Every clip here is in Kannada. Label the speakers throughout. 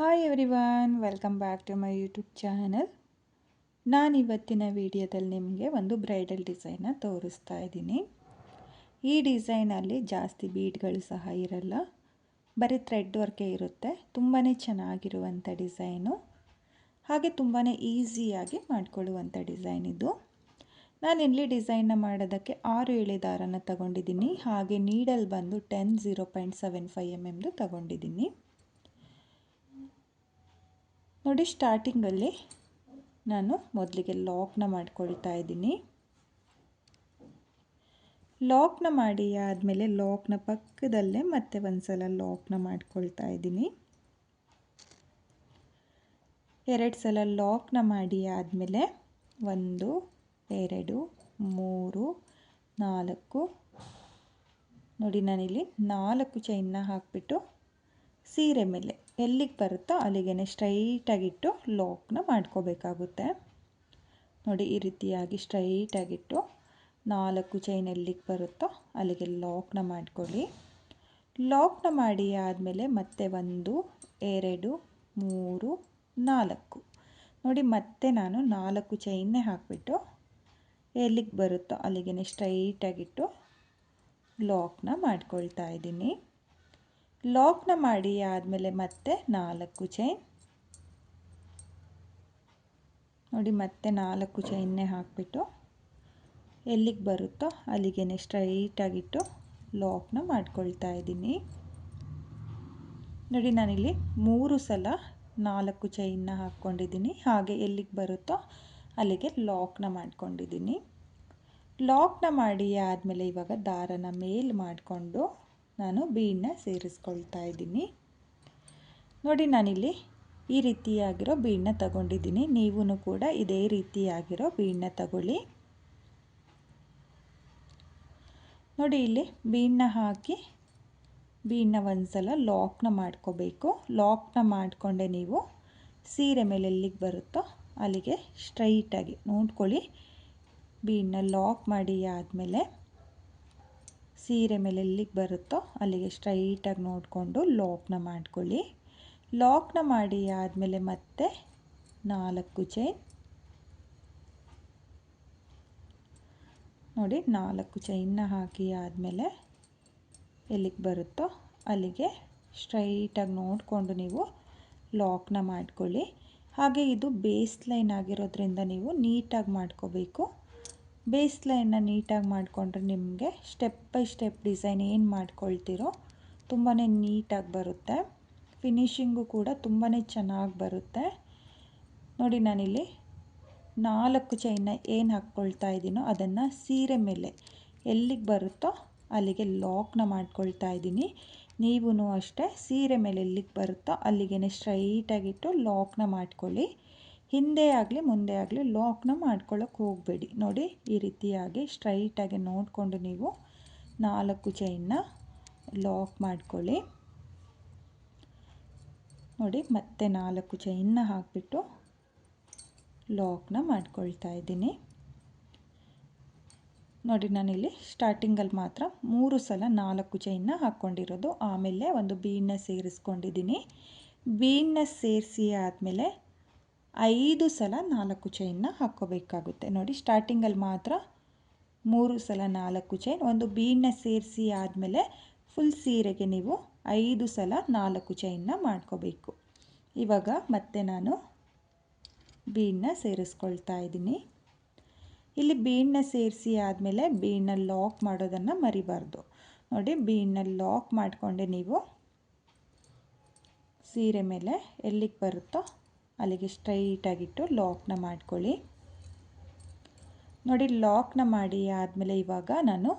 Speaker 1: Hi everyone welcome back to my YouTube channel ನಾನು ಇವತ್ತಿನ ವಿಡಿಯೋದಲ್ಲಿ ನಿಮಗೆ ಒಂದು ಬ್ರೈಡಲ್ ಡಿಸೈನ ತೋರಿಸ್ತಾ ಇದ್ದೀನಿ. ಈ ಡಿಸೈನಲ್ಲಿ ಜಾಸ್ತಿ ಬೀಡ್ಗಳು ಸಹ ಇರಲ್ಲ. ಬರೀ ಥ್ರೆಡ್ ವರ್ಕೇ ಇರುತ್ತೆ. ತುಂಬಾ ಚೆನ್ನಾಗಿರುವಂಥ ಡಿಸೈನು ಹಾಗೆ ತುಂಬಾ ಈಸಿಯಾಗಿ ಮಾಡಿಕೊಳ್ಳುವಂಥ ಡಿಸೈನ್ ಇದು. ನಾನು ಇಲ್ಲಿ ಡಿಸೈನ್ನ ಮಾಡೋದಕ್ಕೆ ಆರು ಎಳೆ ದಾರನ ತಗೊಂಡಿದ್ದೀನಿ. ಹಾಗೆ ನೀಡಲ್ ಬಂದು ten zero point seven five M ಎಮ್ದು ತಗೊಂಡಿದ್ದೀನಿ. ನೋಡಿ ಸ್ಟಾರ್ಟಿಂಗಲ್ಲಿ ನಾನು ಮೊದಲಿಗೆ ಲಾಕ್ನ ಮಾಡ್ಕೊಳ್ತಾ ಇದ್ದೀನಿ. ಲಾಕ್ನ ಮಾಡಿ ಆದಮೇಲೆ ಲಾಕ್ನ ಪಕ್ಕದಲ್ಲೇ ಮತ್ತೆ ಒಂದು ಸಲ ಲಾಕ್ನ ಮಾಡ್ಕೊಳ್ತಾ ಇದ್ದೀನಿ. ಎರಡು ಸಲ ಲಾಕ್ನ ಮಾಡಿ ಆದಮೇಲೆ ಒಂದು, ಎರಡು, ಮೂರು, ನಾಲ್ಕು. ನೋಡಿ ನಾನಿಲ್ಲಿ ನಾಲ್ಕು ಚೈನ್ನ ಹಾಕಿಬಿಟ್ಟು ಸೀರೆ ಮೇಲೆ. ಎಲ್ಲಿಗೆ ಬರುತ್ತೋ ಅಲ್ಲಿಗೆ ಸ್ಟ್ರೈಟಾಗಿಟ್ಟು ಲಾಕ್ನ ಮಾಡ್ಕೋಬೇಕಾಗುತ್ತೆ. ನೋಡಿ, ಈ ರೀತಿಯಾಗಿ ಸ್ಟ್ರೈಟಾಗಿಟ್ಟು ನಾಲ್ಕು ಚೈನ್ ಎಲ್ಲಿಗೆ ಬರುತ್ತೋ ಅಲ್ಲಿಗೆ ಲಾಕ್ನ ಮಾಡ್ಕೊಳ್ಳಿ. ಲಾಕ್ನ ಮಾಡಿ ಆದಮೇಲೆ ಮತ್ತೆ ಒಂದು, ಎರಡು, ಮೂರು, ನಾಲ್ಕು. ನೋಡಿ, ಮತ್ತೆ ನಾನು ನಾಲ್ಕು ಚೈನ್ನೇ ಹಾಕಿಬಿಟ್ಟು ಎಲ್ಲಿಗೆ ಬರುತ್ತೋ ಅಲ್ಲಿಗೆ ಸ್ಟ್ರೈಟಾಗಿಟ್ಟು ಲಾಕ್ನ ಮಾಡ್ಕೊಳ್ತಾ ಇದ್ದೀನಿ. ಲಾಕ್ನ ಮಾಡಿ ಆದಮೇಲೆ ಮತ್ತೆ ನಾಲ್ಕು ಚೈನ್ ನೋಡಿ ಮತ್ತೆ ನಾಲ್ಕು ಚೈನ್ನೇ ಹಾಕಿಬಿಟ್ಟು ಎಲ್ಲಿಗೆ ಬರುತ್ತೋ ಅಲ್ಲಿಗೆ ಸ್ಟ್ರೈಟಾಗಿಟ್ಟು ಲಾಕ್ನ ಮಾಡ್ಕೊಳ್ತಾ ಇದ್ದೀನಿ. ನೋಡಿ ನಾನಿಲ್ಲಿ ಮೂರು ಸಲ ನಾಲ್ಕು ಚೈನ್ನ ಹಾಕ್ಕೊಂಡಿದ್ದೀನಿ. ಹಾಗೆ ಎಲ್ಲಿಗೆ ಬರುತ್ತೋ ಅಲ್ಲಿಗೆ ಲಾಕ್ನ ಮಾಡ್ಕೊಂಡಿದ್ದೀನಿ. ಲಾಕ್ನ ಮಾಡಿ ಆದಮೇಲೆ ಇವಾಗ ದಾರನ ಮೇಲ್ ಮಾಡಿಕೊಂಡು ನಾನು ಬೀಡನ್ನ ಸೇರಿಸ್ಕೊಳ್ತಾ ಇದ್ದೀನಿ. ನೋಡಿ, ನಾನಿಲ್ಲಿ ಈ ರೀತಿಯಾಗಿರೋ ಬೀಡನ್ನ ತಗೊಂಡಿದ್ದೀನಿ. ನೀವೂ ಕೂಡ ಇದೇ ರೀತಿಯಾಗಿರೋ ಬೀಡನ್ನ ತಗೊಳ್ಳಿ. ನೋಡಿ, ಇಲ್ಲಿ ಬೀಡನ್ನ ಹಾಕಿ ಬೀಡನ್ನ ಒಂದ್ಸಲ ಲಾಕ್ನ ಮಾಡ್ಕೋಬೇಕು. ಲಾಕ್ನ ಮಾಡಿಕೊಂಡೆ ನೀವು ಸೀರೆ ಮೇಲೆ ಎಲ್ಲಿಗೆ ಬರುತ್ತೋ ಅಲ್ಲಿಗೆ ಸ್ಟ್ರೈಟಾಗಿ ನೋಡ್ಕೊಳ್ಳಿ. ಬೀಡನ್ನ ಲಾಕ್ ಮಾಡಿ ಆದಮೇಲೆ ಸೀರೆ ಮೇಲೆ ಎಲ್ಲಿಗೆ ಬರುತ್ತೋ ಅಲ್ಲಿಗೆ ಸ್ಟ್ರೈಟಾಗಿ ನೋಡಿಕೊಂಡು ಲಾಕ್ನ ಮಾಡ್ಕೊಳ್ಳಿ. ಲಾಕ್ನ ಮಾಡಿ ಆದಮೇಲೆ ಮತ್ತೆ ನಾಲ್ಕು ಚೈನ್ ನೋಡಿ ನಾಲ್ಕು ಚೈನ್ನ ಹಾಕಿ ಆದಮೇಲೆ ಎಲ್ಲಿಗೆ ಬರುತ್ತೋ ಅಲ್ಲಿಗೆ ಸ್ಟ್ರೈಟಾಗಿ ನೋಡಿಕೊಂಡು ನೀವು ಲಾಕ್ನ ಮಾಡ್ಕೊಳ್ಳಿ. ಹಾಗೆ ಇದು ಬೇಸ್ ಲೈನ್ ಆಗಿರೋದ್ರಿಂದ ನೀವು ನೀಟಾಗಿ ಮಾಡ್ಕೋಬೇಕು. ಬೇಸ್ ಲೈನ್ನ ನೀಟಾಗಿ ಮಾಡಿಕೊಂಡ್ರೆ ನಿಮಗೆ ಸ್ಟೆಪ್ ಬೈ ಸ್ಟೆಪ್ ಡಿಸೈನ್ ಏನು ಮಾಡ್ಕೊಳ್ತೀರೋ ತುಂಬಾ ನೀಟಾಗಿ ಬರುತ್ತೆ. ಫಿನಿಶಿಂಗು ಕೂಡ ತುಂಬಾ ಚೆನ್ನಾಗಿ ಬರುತ್ತೆ. ನೋಡಿ ನಾನಿಲ್ಲಿ ನಾಲ್ಕು ಚೈನ ಏನು ಹಾಕ್ಕೊಳ್ತಾ ಇದ್ದೀನೋ ಅದನ್ನು ಸೀರೆ ಮೇಲೆ ಎಲ್ಲಿಗೆ ಬರುತ್ತೋ ಅಲ್ಲಿಗೆ ಲಾಕ್ನ ಮಾಡ್ಕೊಳ್ತಾ ಇದ್ದೀನಿ ನೀವೂ ಅಷ್ಟೇ ಸೀರೆ ಮೇಲೆ ಎಲ್ಲಿಗೆ ಬರುತ್ತೋ ಅಲ್ಲಿಗೆ ಸ್ಟ್ರೈಟಾಗಿಟ್ಟು ಲಾಕ್ನ ಮಾಡ್ಕೊಳ್ಳಿ. ಹಿಂದೆ ಆಗಲಿ ಮುಂದೆ ಆಗಲಿ ಲಾಕ್ನ ಮಾಡ್ಕೊಳ್ಳೋಕೆ ಹೋಗಬೇಡಿ. ನೋಡಿ, ಈ ರೀತಿಯಾಗಿ ಸ್ಟ್ರೈಟಾಗಿ ನೋಡಿಕೊಂಡು ನೀವು ನಾಲ್ಕು ಚೈನ್ನ ಲಾಕ್ ಮಾಡ್ಕೊಳ್ಳಿ. ನೋಡಿ, ಮತ್ತೆ ನಾಲ್ಕು ಚೈನ್ನ ಹಾಕಿಬಿಟ್ಟು ಲಾಕ್ನ ಮಾಡ್ಕೊಳ್ತಾ ಇದ್ದೀನಿ. ನೋಡಿ, ನಾನಿಲ್ಲಿ ಸ್ಟಾರ್ಟಿಂಗಲ್ಲಿ ಮಾತ್ರ ಮೂರು ಸಲ ನಾಲ್ಕು ಚೈನ್ನ ಹಾಕ್ಕೊಂಡಿರೋದು. ಆಮೇಲೆ ಒಂದು ಬೀಡನ್ನ ಸೇರಿಸ್ಕೊಂಡಿದ್ದೀನಿ. ಬೀಡನ್ನ ಸೇರಿಸಿ ಆದಮೇಲೆ ಐದು ಸಲ ನಾಲ್ಕು ಚೈನ್ನ ಹಾಕ್ಕೋಬೇಕಾಗುತ್ತೆ. ನೋಡಿ ಸ್ಟಾರ್ಟಿಂಗಲ್ಲಿ ಮಾತ್ರ ಮೂರು ಸಲ ನಾಲ್ಕು ಚೈನ್ ಒಂದು ಬೀಡನ್ನ ಸೇರಿಸಿ ಆದಮೇಲೆ ಫುಲ್ ಸೀರೆಗೆ ನೀವು ಐದು ಸಲ ನಾಲ್ಕು ಚೈನ್ನ ಮಾಡ್ಕೋಬೇಕು. ಇವಾಗ ಮತ್ತೆ ನಾನು ಬೀಡನ್ನ ಸೇರಿಸ್ಕೊಳ್ತಾ ಇದ್ದೀನಿ. ಇಲ್ಲಿ ಬೀಡನ್ನ ಸೇರಿಸಿ ಆದಮೇಲೆ ಬೀಡನ್ನ ಲಾಕ್ ಮಾಡೋದನ್ನು ಮರಿಬಾರ್ದು. ನೋಡಿ ಬೀಡನ್ನ ಲಾಕ್ ಮಾಡಿಕೊಂಡೆ ನೀವು ಸೀರೆ ಮೇಲೆ ಎಲ್ಲಿಗೆ ಬರುತ್ತೋ ಅಲ್ಲಿಗೆ ಸ್ಟ್ರೈಟಾಗಿಟ್ಟು ಲಾಕ್ನ ಮಾಡ್ಕೊಳ್ಳಿ. ನೋಡಿ ಲಾಕ್ನ ಮಾಡಿ ಆದಮೇಲೆ ಇವಾಗ ನಾನು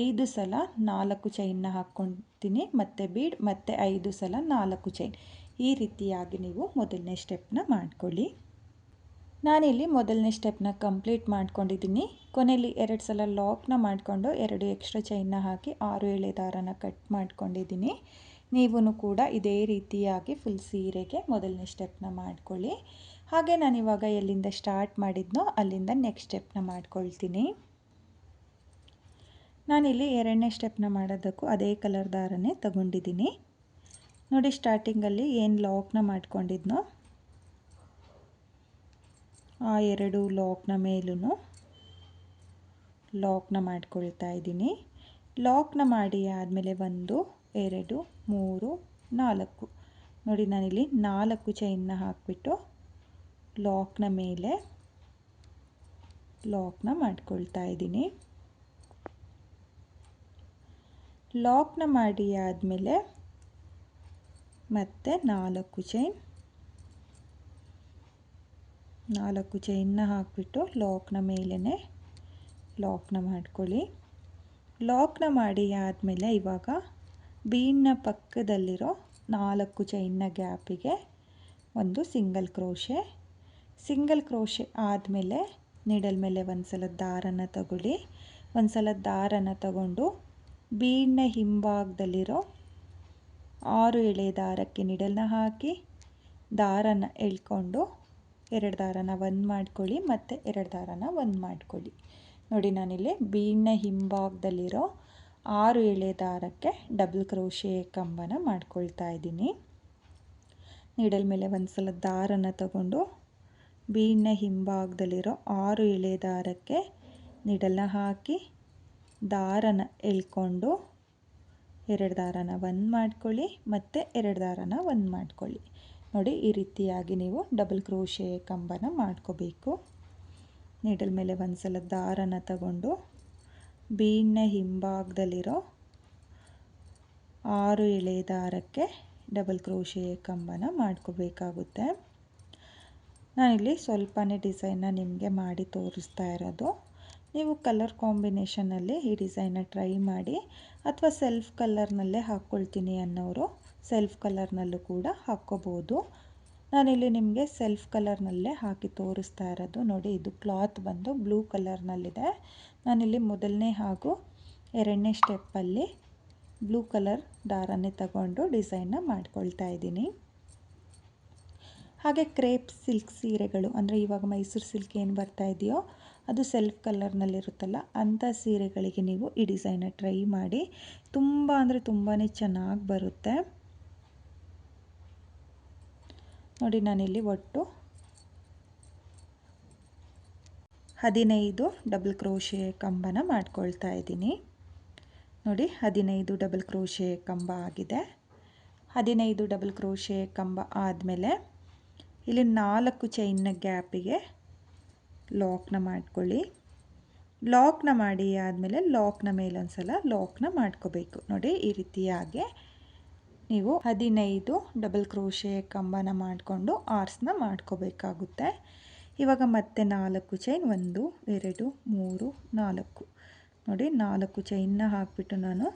Speaker 1: ಐದು ಸಲ ನಾಲ್ಕು ಚೈನ್ನ ಹಾಕ್ಕೊತೀನಿ. ಮತ್ತು ಬೀಡ್ ಮತ್ತು ಐದು ಸಲ ನಾಲ್ಕು ಚೈನ್ ಈ ರೀತಿಯಾಗಿ ನೀವು ಮೊದಲನೇ ಸ್ಟೆಪ್ನ ಮಾಡ್ಕೊಳ್ಳಿ. ನಾನಿಲ್ಲಿ ಮೊದಲನೇ ಸ್ಟೆಪ್ನ ಕಂಪ್ಲೀಟ್ ಮಾಡ್ಕೊಂಡಿದ್ದೀನಿ. ಕೊನೆಯಲ್ಲಿ ಎರಡು ಸಲ ಲಾಕ್ನ ಮಾಡಿಕೊಂಡು ಎರಡು ಎಕ್ಸ್ಟ್ರಾ ಚೈನ್ನ ಹಾಕಿ ಆರು ಎಳೆ ದಾರನ ಕಟ್ ಮಾಡ್ಕೊಂಡಿದ್ದೀನಿ. ನೀವು ಕೂಡ ಇದೇ ರೀತಿಯಾಗಿ ಫುಲ್ ಸೀರೆಗೆ ಮೊದಲನೇ ಸ್ಟೆಪ್ನ ಮಾಡ್ಕೊಳ್ಳಿ. ಹಾಗೆ ನಾನು ಇವಾಗ ಎಲ್ಲಿಂದ ಸ್ಟಾರ್ಟ್ ಮಾಡಿದ್ನೋ ಅಲ್ಲಿಂದ ನೆಕ್ಸ್ಟ್ ಸ್ಟೆಪ್ನ ಮಾಡ್ಕೊಳ್ತೀನಿ. ನಾನಿಲ್ಲಿ ಎರಡನೇ ಸ್ಟೆಪ್ನ ಮಾಡೋದಕ್ಕೂ ಅದೇ ಕಲರ್ ದಾರನೇ ತಗೊಂಡಿದ್ದೀನಿ. ನೋಡಿ ಸ್ಟಾರ್ಟಿಂಗಲ್ಲಿ ಏನು ಲಾಕ್ನ ಮಾಡ್ಕೊಂಡಿದ್ನೋ ಆ ಎರಡು ಲಾಕ್ನ ಮೇಲೂ ಲಾಕ್ನ ಮಾಡ್ಕೊಳ್ತಾ ಇದ್ದೀನಿ. ಲಾಕ್ನ ಮಾಡಿ ಆದಮೇಲೆ ಒಂದು ಎರಡು, ಮೂರು, ನಾಲ್ಕು. ನೋಡಿ, ನಾನಿಲ್ಲಿ ನಾಲ್ಕು ಚೈನ್ನ ಹಾಕಿಬಿಟ್ಟು ಲಾಕ್ನ ಮೇಲೆ ಲಾಕ್ನ ಮಾಡ್ಕೊಳ್ತಾ ಇದ್ದೀನಿ. ಲಾಕ್ನ ಮಾಡಿ ಆದಮೇಲೆ ಮತ್ತೆ ನಾಲ್ಕು ಚೈನ್ ನಾಲ್ಕು ಚೈನ್ನ ಹಾಕಿಬಿಟ್ಟು ಲಾಕ್ನ ಮೇಲೇ ಲಾಕ್ನ ಮಾಡ್ಕೊಳ್ಳಿ. ಲಾಕ್ನ ಮಾಡಿ ಆದಮೇಲೆ ಇವಾಗ ಬೀನ್ನ ಪಕ್ಕದಲ್ಲಿರೋ ನಾಲ್ಕು ಚೈನ್ನ ಗ್ಯಾಪಿಗೆ ಒಂದು ಸಿಂಗಲ್ ಕ್ರೋಶೆ. ಸಿಂಗಲ್ ಕ್ರೋಶೆ ಆದಮೇಲೆ ನಿಡಲ್ ಮೇಲೆ ಒಂದು ಸಲ ದಾರನ ತಗೊಳ್ಳಿ. ಒಂದು ಸಲ ದಾರನ ತಗೊಂಡು ಬೀನ್ನ ಹಿಂಭಾಗದಲ್ಲಿರೋ ಆರು ಎಳೆ ದಾರಕ್ಕೆ ನಿಡಲ್ನ ಹಾಕಿ ದಾರನ ಎಳ್ಕೊಂಡು ಎರಡು ದಾರನ ಒಂದು ಮಾಡ್ಕೊಳ್ಳಿ ಮತ್ತು ಎರಡು ದಾರನ ಒಂದು ಮಾಡ್ಕೊಳ್ಳಿ. ನೋಡಿ ನಾನಿಲ್ಲಿ ಬೀಣ್ಣ ಹಿಂಭಾಗದಲ್ಲಿರೋ ಆರು ಎಳೆ ದಾರಕ್ಕೆ ಡಬಲ್ ಕ್ರೋಶೆ ಕಂಬನ ಮಾಡ್ಕೊಳ್ತಾ ಇದ್ದೀನಿ. ನೀಡಲ್ ಮೇಲೆ ಒಂದು ಸಲ ದಾರನ ತಗೊಂಡು ಬೀಣ್ಣ ಹಿಂಭಾಗದಲ್ಲಿರೋ ಆರು ಎಳೆ ದಾರಕ್ಕೆ ನೀಡಲ್ನ ಹಾಕಿ ದಾರನ ಎಳ್ಕೊಂಡು ಎರಡು ದಾರನ ಒಂದು ಮಾಡ್ಕೊಳ್ಳಿ ಮತ್ತು ಎರಡು ದಾರನ ಒಂದು ಮಾಡ್ಕೊಳ್ಳಿ. ನೋಡಿ ಈ ರೀತಿಯಾಗಿ ನೀವು ಡಬಲ್ ಕ್ರೋಶೆ ಕಂಬನ ಮಾಡ್ಕೋಬೇಕು. ನೀಡಲ್ ಮೇಲೆ ಒಂದು ಸಲ ದಾರನ ತಗೊಂಡು ಬೀಣ್ಣ ಹಿಂಭಾಗದಲ್ಲಿರೋ ಆರು ಎಳೆ ದಾರಕ್ಕೆ ಡಬಲ್ ಕ್ರೋಶೆ ಕಂಬನ ಮಾಡ್ಕೋಬೇಕಾಗುತ್ತೆ. ನಾನಿಲ್ಲಿ ಸ್ವಲ್ಪನೇ ಡಿಸೈನ್ನ ನಿಮಗೆ ಮಾಡಿ ತೋರಿಸ್ತಾ ಇರೋದು. ನೀವು ಕಲರ್ ಕಾಂಬಿನೇಷನಲ್ಲಿ ಈ ಡಿಸೈನ್ನ ಟ್ರೈ ಮಾಡಿ, ಅಥವಾ ಸೆಲ್ಫ್ ಕಲರ್ನಲ್ಲೇ ಹಾಕ್ಕೊಳ್ತೀನಿ ಅನ್ನೋರು ಸೆಲ್ಫ್ ಕಲರ್ನಲ್ಲೂ ಕೂಡ ಹಾಕ್ಕೋಬೋದು. ನಾನಿಲ್ಲಿ ನಿಮಗೆ ಸೆಲ್ಫ್ ಕಲರ್ನಲ್ಲೇ ಹಾಕಿ ತೋರಿಸ್ತಾ ಇರೋದು ನೋಡಿ, ಇದು ಕ್ಲಾತ್ ಬಂದು ಬ್ಲೂ ಕಲರ್ನಲ್ಲಿದೆ. ನಾನಿಲ್ಲಿ ಮೊದಲನೇ ಹಾಗೂ ಎರಡನೇ ಸ್ಟೆಪ್ಪಲ್ಲಿ ಬ್ಲೂ ಕಲರ್ ದಾರನೇ ತಗೊಂಡು ಡಿಸೈನ್ನ ಮಾಡ್ಕೊಳ್ತಾ ಇದ್ದೀನಿ. ಹಾಗೆ ಕ್ರೇಪ್ ಸಿಲ್ಕ್ ಸೀರೆಗಳು, ಅಂದರೆ ಇವಾಗ ಮೈಸೂರು ಸಿಲ್ಕ್ ಏನು ಬರ್ತಾ ಇದೆಯೋ ಅದು ಸೆಲ್ಫ್ ಕಲರ್ನಲ್ಲಿರುತ್ತಲ್ಲ, ಅಂಥ ಸೀರೆಗಳಿಗೆ ನೀವು ಈ ಡಿಸೈನ ಟ್ರೈ ಮಾಡಿ. ತುಂಬ ಅಂದರೆ ತುಂಬಾ ಚೆನ್ನಾಗಿ ಬರುತ್ತೆ. ನೋಡಿ, ನಾನಿಲ್ಲಿ ಒಟ್ಟು ಹದಿನೈದು ಡಬಲ್ ಕ್ರೋಶೆ ಕಂಬನ ಮಾಡ್ಕೊಳ್ತಾ ಇದ್ದೀನಿ. ನೋಡಿ, ಹದಿನೈದು ಡಬಲ್ ಕ್ರೋಶೆ ಕಂಬ ಆಗಿದೆ. ಹದಿನೈದು ಡಬಲ್ ಕ್ರೋಶೆ ಕಂಬ ಆದಮೇಲೆ ಇಲ್ಲಿ ನಾಲ್ಕು ಚೈನ್ನ ಗ್ಯಾಪಿಗೆ ಲಾಕ್ನ ಮಾಡ್ಕೊಳ್ಳಿ. ಲಾಕ್ನ ಮಾಡಿ ಆದಮೇಲೆ ಲಾಕ್ನ ಮೇಲೊಂದು ಸಲ ಲಾಕ್ನ ಮಾಡ್ಕೋಬೇಕು. ನೋಡಿ, ಈ ರೀತಿಯಾಗಿ ನೀವು ಹದಿನೈದು ಡಬಲ್ ಕ್ರೋಶೆ ಕಂಬನ ಮಾಡಿಕೊಂಡು ಆರ್ಸ್ನ ಮಾಡ್ಕೋಬೇಕಾಗುತ್ತೆ. ಇವಾಗ ಮತ್ತೆ ನಾಲ್ಕು ಚೈನ್ ಒಂದು, ಎರಡು, ಮೂರು, ನಾಲ್ಕು. ನೋಡಿ, ನಾಲ್ಕು ಚೈನ್ನ ಹಾಕಿಬಿಟ್ಟು ನಾನು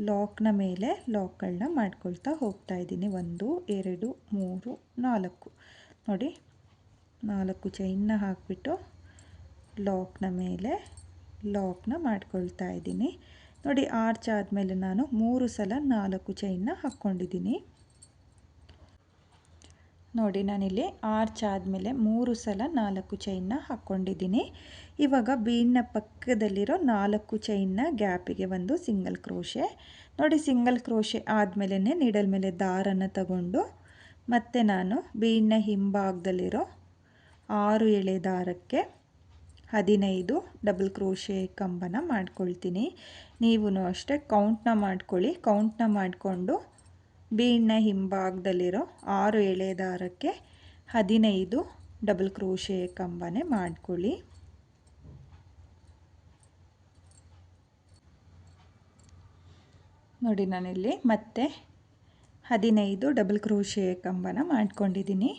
Speaker 1: ಲಾಕ್ನ ಮೇಲೆ ಲಾಕ್ಗಳನ್ನ ಮಾಡ್ಕೊಳ್ತಾ ಹೋಗ್ತಾ ಇದ್ದೀನಿ. ಒಂದು, ಎರಡು, ಮೂರು, ನಾಲ್ಕು. ನೋಡಿ, ನಾಲ್ಕು ಚೈನ್ನ ಹಾಕಿಬಿಟ್ಟು ಲಾಕ್ನ ಮೇಲೆ ಲಾಕ್ನ ಮಾಡ್ಕೊಳ್ತಾ ಇದ್ದೀನಿ. ನೋಡಿ ಆರ್ಚ್ ಆದಮೇಲೆ ನಾನು ಮೂರು ಸಲ ನಾಲ್ಕು ಚೈನ್ನ ಹಾಕ್ಕೊಂಡಿದ್ದೀನಿ. ನೋಡಿ, ನಾನಿಲ್ಲಿ ಆರ್ಚ್ ಆದಮೇಲೆ ಮೂರು ಸಲ ನಾಲ್ಕು ಚೈನ್ನ ಹಾಕ್ಕೊಂಡಿದ್ದೀನಿ. ಇವಾಗ ಬೀನ್ನ ಪಕ್ಕದಲ್ಲಿರೋ ನಾಲ್ಕು ಚೈನ್ನ ಗ್ಯಾಪಿಗೆ ಒಂದು ಸಿಂಗಲ್ ಕ್ರೋಶೆ ನೋಡಿ ಸಿಂಗಲ್ ಕ್ರೋಶೆ ಆದಮೇಲೆ ನೀಡಲ್ ಮೇಲೆ ದಾರನ್ನು ತಗೊಂಡು ಮತ್ತೆ ನಾನು ಬೀನ್ನ ಹಿಂಭಾಗದಲ್ಲಿರೋ ಆರು ಎಳೆ ದಾರಕ್ಕೆ ಹದಿನೈದು ಡಬಲ್ ಕ್ರೋಶೆ ಕಂಬನ ಮಾಡ್ಕೊಳ್ತೀನಿ. ನೀವು ಅಷ್ಟೇ ಕೌಂಟ್ನ ಮಾಡ್ಕೊಳ್ಳಿ. ಕೌಂಟ್ನ ಮಾಡಿಕೊಂಡು ಬೀಣ್ಣ ಹಿಂಭಾಗದಲ್ಲಿರೋ ಆರು ಎಳೆ ದಾರಕ್ಕೆ ಹದಿನೈದು ಡಬಲ್ ಕ್ರೋಶೆ ಕಂಬನೆ ಮಾಡ್ಕೊಳ್ಳಿ. ನೋಡಿ ನಾನಿಲ್ಲಿ ಮತ್ತೆ ಹದಿನೈದು ಡಬಲ್ ಕ್ರೋಶೆ ಕಂಬನ ಮಾಡ್ಕೊಂಡಿದ್ದೀನಿ.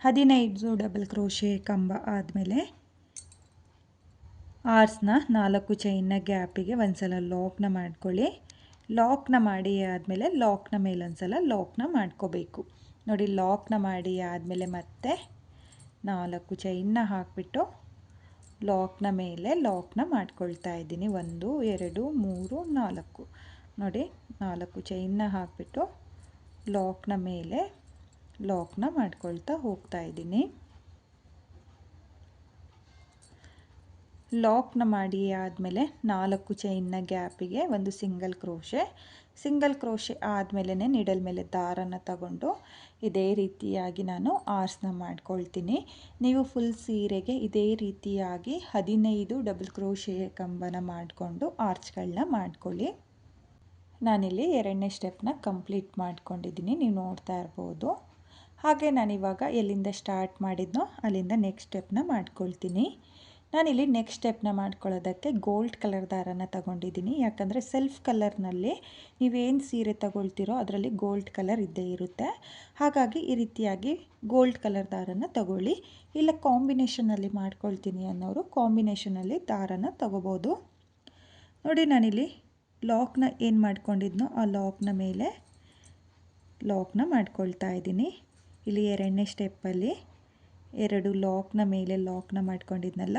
Speaker 1: ಹದಿನೈದು ಡಬಲ್ ಕ್ರೋಶೆ ಕಂಬ ಆದಮೇಲೆ ಆರ್ಸ್ನ ನಾಲ್ಕು ಚೈನ್ನ ಗ್ಯಾಪಿಗೆ ಒಂದು ಸಲ ಲಾಕ್ನ ಮಾಡ್ಕೊಳ್ಳಿ. ಲಾಕ್ನ ಮಾಡಿ ಆದಮೇಲೆ ಲಾಕ್ನ ಮೇಲೆ ಒಂದ್ಸಲ ಲಾಕ್ನ ಮಾಡ್ಕೋಬೇಕು. ನೋಡಿ ಲಾಕ್ನ ಮಾಡಿ ಆದಮೇಲೆ ಮತ್ತೆ ನಾಲ್ಕು ಚೈನ್ನ ಹಾಕಿಬಿಟ್ಟು ಲಾಕ್ನ ಮೇಲೆ ಲಾಕ್ನ ಮಾಡ್ಕೊಳ್ತಾ ಇದ್ದೀನಿ. ಒಂದು, ಎರಡು, ಮೂರು, ನಾಲ್ಕು. ನೋಡಿ, ನಾಲ್ಕು ಚೈನ್ನ ಹಾಕಿಬಿಟ್ಟು ಲಾಕ್ನ ಮೇಲೆ ಲಾಕ್ನ ಮಾಡ್ಕೊಳ್ತಾ ಹೋಗ್ತಾ ಇದ್ದೀನಿ. ಲಾಕ್ನ ಮಾಡಿ ಆದಮೇಲೆ ನಾಲ್ಕು ಚೈನ್ನ ಗ್ಯಾಪಿಗೆ ಒಂದು ಸಿಂಗಲ್ ಕ್ರೋಶೆ ಸಿಂಗಲ್ ಕ್ರೋಶೆ ಆದಮೇಲೆ ನಿಡಲ್ ಮೇಲೆ ದಾರನ ತಗೊಂಡು ಇದೇ ರೀತಿಯಾಗಿ ನಾನು ಆರ್ಸ್ನ ಮಾಡ್ಕೊಳ್ತೀನಿ. ನೀವು ಫುಲ್ ಸೀರೆಗೆ ಇದೇ ರೀತಿಯಾಗಿ ಹದಿನೈದು ಡಬಲ್ ಕ್ರೋಶೆ ಕಂಬನ ಮಾಡಿಕೊಂಡು ಆರ್ಚ್ಗಳನ್ನ ಮಾಡ್ಕೊಳ್ಳಿ. ನಾನಿಲ್ಲಿ ಎರಡನೇ ಸ್ಟೆಪ್ನ ಕಂಪ್ಲೀಟ್ ಮಾಡ್ಕೊಂಡಿದ್ದೀನಿ. ನೀವು ನೋಡ್ತಾ ಇರ್ಬೋದು. ಹಾಗೆ ನಾನಿವಾಗ ಎಲ್ಲಿಂದ ಸ್ಟಾರ್ಟ್ ಮಾಡಿದ್ನೋ ಅಲ್ಲಿಂದ ನೆಕ್ಸ್ಟ್ ಸ್ಟೆಪ್ನ ಮಾಡ್ಕೊಳ್ತೀನಿ. ನಾನಿಲ್ಲಿ ನೆಕ್ಸ್ಟ್ ಸ್ಟೆಪ್ನ ಮಾಡ್ಕೊಳ್ಳೋದಕ್ಕೆ ಗೋಲ್ಡ್ ಕಲರ್ ದಾರನ ತಗೊಂಡಿದ್ದೀನಿ. ಯಾಕಂದರೆ ಸೆಲ್ಫ್ ಕಲರ್ನಲ್ಲಿ ನೀವೇನು ಸೀರೆ ತಗೊಳ್ತೀರೋ ಅದರಲ್ಲಿ ಗೋಲ್ಡ್ ಕಲರ್ ಇದ್ದೇ ಇರುತ್ತೆ. ಹಾಗಾಗಿ ಈ ರೀತಿಯಾಗಿ ಗೋಲ್ಡ್ ಕಲರ್ ದಾರನ ತಗೊಳ್ಳಿ. ಇಲ್ಲ ಕಾಂಬಿನೇಷನಲ್ಲಿ ಮಾಡ್ಕೊಳ್ತೀನಿ ಅನ್ನೋರು ಕಾಂಬಿನೇಷನಲ್ಲಿ ದಾರನ ತಗೋಬೋದು. ನೋಡಿ ನಾನಿಲ್ಲಿ ಲಾಕ್ನ ಏನು ಮಾಡ್ಕೊಂಡಿದ್ನೋ ಆ ಲಾಕ್ನ ಮೇಲೆ ಲಾಕ್ನ ಮಾಡ್ಕೊಳ್ತಾ ಇದ್ದೀನಿ. ಇಲ್ಲಿ ಎರಡನೇ ಸ್ಟೆಪ್ಪಲ್ಲಿ ಎರಡು ಲಾಕ್ನ ಮೇಲೆ ಲಾಕ್ನ ಮಾಡ್ಕೊಂಡಿದ್ನಲ್ಲ.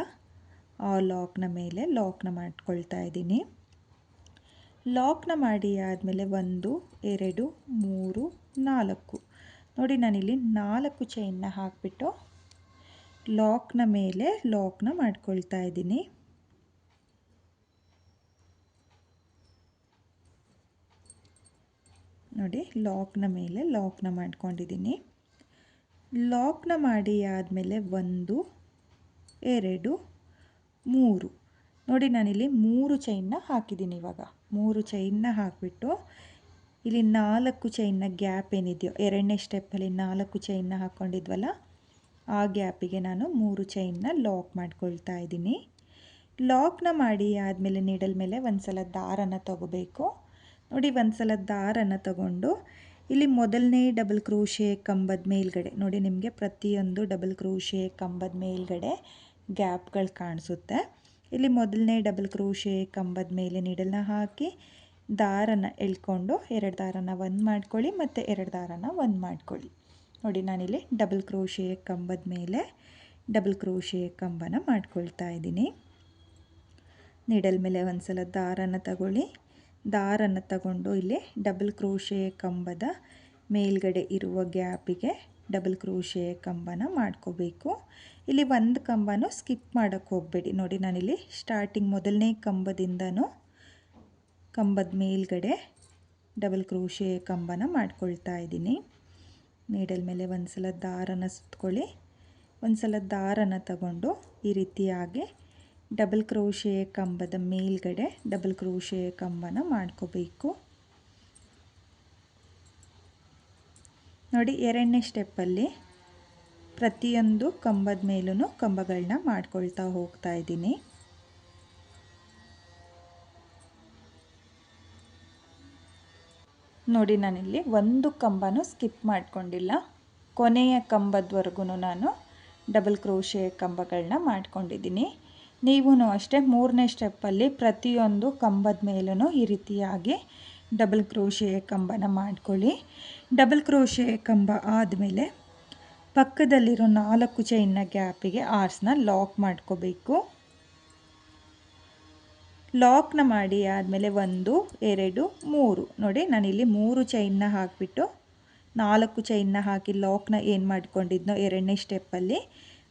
Speaker 1: ಆ ಲಾಕ್ನ ಮೇಲೆ ಲಾಕ್ನ ಮಾಡ್ಕೊಳ್ತಾ ಇದ್ದೀನಿ. ಲಾಕ್ನ ಮಾಡಿ ಆದಮೇಲೆ ಒಂದು, ಎರಡು, ಮೂರು, ನಾಲ್ಕು. ನೋಡಿ ನಾನಿಲ್ಲಿ ನಾಲ್ಕು ಚೈನ್ನ ಹಾಕಿಬಿಟ್ಟು ಲಾಕ್ನ ಮೇಲೆ ಲಾಕ್ನ ಮಾಡ್ಕೊಳ್ತಾ ಇದ್ದೀನಿ. ನೋಡಿ ಲಾಕ್ನ ಮೇಲೆ ಲಾಕ್ನ ಮಾಡ್ಕೊಂಡಿದ್ದೀನಿ. ಲಾಕ್ನ ಮಾಡಿ ಆದಮೇಲೆ ಒಂದು, ಎರಡು ಮೂರು. ನೋಡಿ ನಾನಿಲ್ಲಿ ಮೂರು ಚೈನ್ನ ಹಾಕಿದ್ದೀನಿ ಇವಾಗ. ಮೂರು ಚೈನ್ನ ಹಾಕಿಬಿಟ್ಟು ಇಲ್ಲಿ ನಾಲ್ಕು ಚೈನ್ನ ಗ್ಯಾಪ್ ಏನಿದೆಯೋ, ಎರಡನೇ ಸ್ಟೆಪ್ಪಲ್ಲಿ ನಾಲ್ಕು ಚೈನ್ನ ಹಾಕ್ಕೊಂಡಿದ್ವಲ್ಲ ಆ ಗ್ಯಾಪಿಗೆ ನಾನು ಮೂರು ಚೈನ್ನ ಲಾಕ್ ಮಾಡ್ಕೊಳ್ತಾ ಇದ್ದೀನಿ. ಲಾಕ್ನ ಮಾಡಿ ಆದಮೇಲೆ ನೀಡಲ್ ಮೇಲೆ ಒಂದು ಸಲ ದಾರನ ತಗೋಬೇಕು. ನೋಡಿ ಒಂದು ಸಲ ದಾರನ ತಗೊಂಡು ಇಲ್ಲಿ ಮೊದಲನೇ ಡಬಲ್ ಕ್ರೋಶೆ ಕಂಬದ ಮೇಲ್ಗಡೆ, ನೋಡಿ ನಿಮಗೆ ಪ್ರತಿಯೊಂದು ಡಬಲ್ ಕ್ರೋಶೆ ಕಂಬದ ಮೇಲ್ಗಡೆ ಗ್ಯಾಪ್ಗಳು ಕಾಣಿಸುತ್ತೆ. ಇಲ್ಲಿ ಮೊದಲನೇ ಡಬಲ್ ಕ್ರೋಶೆ, ಕಂಬದ ಮೇಲೆ ನೀಡಲನ್ನ ಹಾಕಿ, ದಾರನ ಎಳ್ಕೊಂಡು ಎರಡು ದಾರನ ಒಂದು ಮಾಡ್ಕೊಳ್ಳಿ ಮತ್ತು ಎರಡು ದಾರನ ಒಂದು ಮಾಡ್ಕೊಳ್ಳಿ. ನೋಡಿ, ನಾನಿಲ್ಲಿ ಡಬಲ್ ಕ್ರೋಶೆ, ಕಂಬದ ಮೇಲೆ ಡಬಲ್ ಕ್ರೋಶೆ, ಕಂಬನ ಮಾಡ್ಕೊಳ್ತಾ ಇದ್ದೀನಿ. ನಿಡಲ್ ಮೇಲೆ ಒಂದು ಸಲ ದಾರನ ತಗೊಳ್ಳಿ. ದಾರನ ತಗೊಂಡು ಇಲ್ಲಿ ಡಬಲ್ ಕ್ರೋಶೆ, ಕಂಬದ ಮೇಲ್ಗಡೆ ಇರುವ ಗ್ಯಾಪಿಗೆ ಡಬಲ್ ಕ್ರೋಶೆ ಕಂಬನ ಮಾಡ್ಕೋಬೇಕು. ಇಲ್ಲಿ ಒಂದು ಕಂಬನೂ ಸ್ಕಿಪ್ ಮಾಡೋಕ್ಕೆ ಹೋಗಬೇಡಿ. ನೋಡಿ, ನಾನಿಲ್ಲಿ ಸ್ಟಾರ್ಟಿಂಗ್ ಮೊದಲನೇ ಕಂಬದಿಂದನೂ ಕಂಬದ ಮೇಲ್ಗಡೆ ಡಬಲ್ ಕ್ರೋಶೆ ಕಂಬನ ಮಾಡ್ಕೊಳ್ತಾ ಇದ್ದೀನಿ. ನೀಡಲ್ ಮೇಲೆ ಒಂದು ಸಲ ದಾರನ ಸುತ್ಕೊಳ್ಳಿ. ಒಂದು ಸಲ ದಾರನ ತಗೊಂಡು ಈ ರೀತಿಯಾಗಿ ಡಬಲ್ ಕ್ರೋಶೆ ಕಂಬದ ಮೇಲ್ಗಡೆ ಡಬಲ್ ಕ್ರೋಶೆ ಕಂಬನ ಮಾಡ್ಕೋಬೇಕು. ನೋಡಿ ಎರಡನೇ ಸ್ಟೆಪ್ಪಲ್ಲಿ ಪ್ರತಿಯೊಂದು ಕಂಬದ ಮೇಲೂ ಕಂಬಗಳನ್ನ ಮಾಡ್ಕೊಳ್ತಾ ಹೋಗ್ತಾ ಇದ್ದೀನಿ. ನೋಡಿ ನಾನಿಲ್ಲಿ ಒಂದು ಕಂಬನೂ ಸ್ಕಿಪ್ ಮಾಡಿಕೊಂಡಿಲ್ಲ. ಕೊನೆಯ ಕಂಬದವರೆಗೂ ನಾನು ಡಬಲ್ ಕ್ರೋಶೆ ಕಂಬಗಳನ್ನ ಮಾಡ್ಕೊಂಡಿದ್ದೀನಿ. ನೀವು ಅಷ್ಟೇ ಮೂರನೇ ಸ್ಟೆಪ್ಪಲ್ಲಿ ಪ್ರತಿಯೊಂದು ಕಂಬದ ಮೇಲೂ ಈ ರೀತಿಯಾಗಿ ಡಬಲ್ ಕ್ರೋಶೆ ಕಂಬನ ಮಾಡ್ಕೊಳ್ಳಿ. ಡಬಲ್ ಕ್ರೋಶೆ ಕಂಬ ಆದಮೇಲೆ ಪಕ್ಕದಲ್ಲಿರೋ ನಾಲ್ಕು ಚೈನ್ನ ಗ್ಯಾಪಿಗೆ ಆರ್ಸ್ನ ಲಾಕ್ ಮಾಡ್ಕೋಬೇಕು. ಲಾಕ್ನ ಮಾಡಿ ಆದಮೇಲೆ ಒಂದು, ಎರಡು, ಮೂರು. ನೋಡಿ, ನಾನಿಲ್ಲಿ ಮೂರು ಚೈನ್ನ ಹಾಕಿಬಿಟ್ಟು ನಾಲ್ಕು ಚೈನ್ನ ಹಾಕಿ ಲಾಕ್ನ ಏನು ಮಾಡ್ಕೊಂಡಿದ್ನೋ ಎರಡನೇ ಸ್ಟೆಪ್ಪಲ್ಲಿ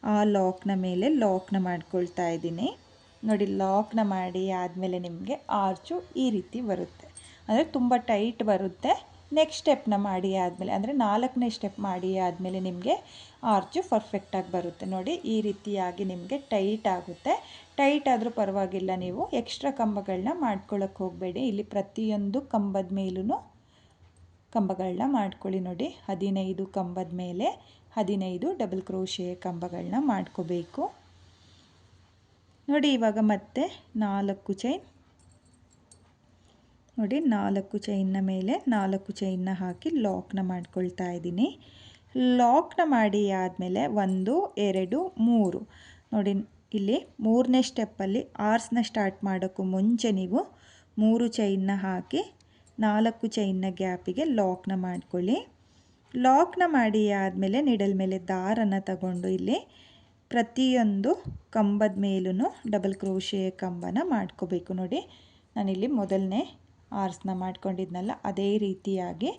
Speaker 1: ಆ ಲಾಕ್ನ ಮೇಲೆ ಲಾಕ್ನ ಮಾಡ್ಕೊಳ್ತಾ ಇದ್ದೀನಿ. ನೋಡಿ ಲಾಕ್ನ ಮಾಡಿ ಆದಮೇಲೆ ನಿಮಗೆ ಆರ್ಚು ಈ ರೀತಿ ಬರುತ್ತೆ. ಅಂದರೆ ತುಂಬ ಟೈಟ್ ಬರುತ್ತೆ. ನೆಕ್ಸ್ಟ್ ಸ್ಟೆಪ್ನ ಮಾಡಿ ಆದಮೇಲೆ, ಅಂದರೆ ನಾಲ್ಕನೇ ಸ್ಟೆಪ್ ಮಾಡಿ ಆದಮೇಲೆ ನಿಮಗೆ ಆರ್ಚು ಪರ್ಫೆಕ್ಟಾಗಿ ಬರುತ್ತೆ. ನೋಡಿ, ಈ ರೀತಿಯಾಗಿ ನಿಮಗೆ ಟೈಟ್ ಆಗುತ್ತೆ. ಟೈಟ್ ಆದರೂ ಪರವಾಗಿಲ್ಲ ನೀವು ಎಕ್ಸ್ಟ್ರಾ ಕಂಬಗಳನ್ನ ಮಾಡ್ಕೊಳ್ಳೋಕೆ ಹೋಗಬೇಡಿ. ಇಲ್ಲಿ ಪ್ರತಿಯೊಂದು ಕಂಬದ ಮೇಲೂ ಕಂಬಗಳನ್ನ ಮಾಡ್ಕೊಳ್ಳಿ ನೋಡಿ. ಹದಿನೈದು ಕಂಬದ ಮೇಲೆ ಹದಿನೈದು ಡಬಲ್ ಕ್ರೋಶೆ ಕಂಬಗಳನ್ನ ಮಾಡ್ಕೋಬೇಕು. ನೋಡಿ, ಇವಾಗ ಮತ್ತೆ ನಾಲ್ಕು ಚೈನ್ ನೋಡಿ, ನಾಲ್ಕು ಚೈನ್ನ ಮೇಲೆ ನಾಲ್ಕು ಚೈನ್ನ ಹಾಕಿ ಲಾಕ್ನ ಮಾಡ್ಕೊಳ್ತಾ ಇದ್ದೀನಿ. ಲಾಕ್ನ ಮಾಡಿ ಆದಮೇಲೆ ಒಂದು, ಎರಡು, ಮೂರು. ನೋಡಿ, ಇಲ್ಲಿ ಮೂರನೇ ಸ್ಟೆಪ್ಪಲ್ಲಿ ಆರ್ಸ್ನ ಸ್ಟಾರ್ಟ್ ಮಾಡೋಕ್ಕೂ ಮುಂಚೆ ನೀವು ಮೂರು ಚೈನ್ನ ಹಾಕಿ ನಾಲ್ಕು ಚೈನ್ನ ಗ್ಯಾಪಿಗೆ ಲಾಕ್ನ ಮಾಡ್ಕೊಳ್ಳಿ. ಲಾಕ್ನ ಮಾಡಿ ಆದಮೇಲೆ ನಿಡಲ್ ಮೇಲೆ ದಾರನ ತಗೊಂಡು ಇಲ್ಲಿ ಪ್ರತಿಯೊಂದು ಕಂಬದ ಮೇಲೂ ಡಬಲ್ ಕ್ರೋಶಿಯ ಕಂಬನ ಮಾಡ್ಕೋಬೇಕು ನೋಡಿ. ನಾನಿಲ್ಲಿ ಮೊದಲನೇ ಆರ್ಸ್ನ ಮಾಡ್ಕೊಂಡಿದ್ನಲ್ಲ, ಅದೇ ರೀತಿಯಾಗಿ